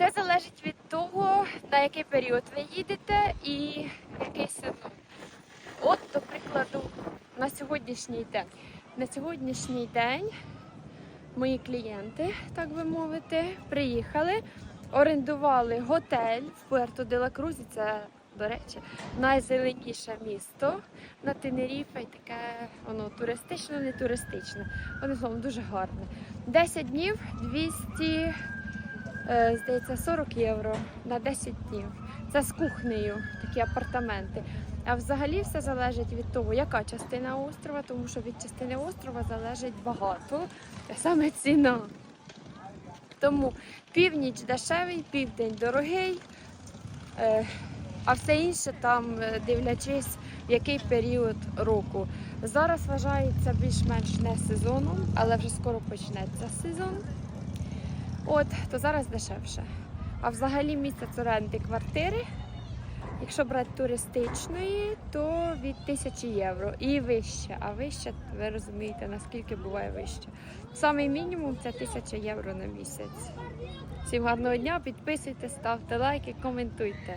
Все залежить від того, на який період ви їдете і який сезон. От, до прикладу, на сьогоднішній день. На сьогоднішній день мої клієнти, так би мовити, приїхали, орендували готель в Пуерто де ла. Це, до речі, найзеленіше місто на Тенеріфе, таке воно туристичне, не туристичне. Одним словом, дуже гарне. 10 днів 200, е, здається, 40 євро на 10 днів. Це з кухнею, такі апартаменти. А взагалі все залежить від того, яка частина острова, тому що від частини острова залежить багато, саме ціна. Тому північ дешевий, південь дорогий, е, а все інше там е, дивлячись, в який період року. Зараз вважається більш-менш не сезоном, але вже скоро почнеться сезон. От, то зараз дешевше. А взагалі місяць оренди квартири, якщо брати туристичної, то від 1000 євро і вище. А вище, ви розумієте, наскільки буває вище. Самий мінімум це 1000 євро на місяць. Всім гарного дня, підписуйтесь, ставте лайки, коментуйте.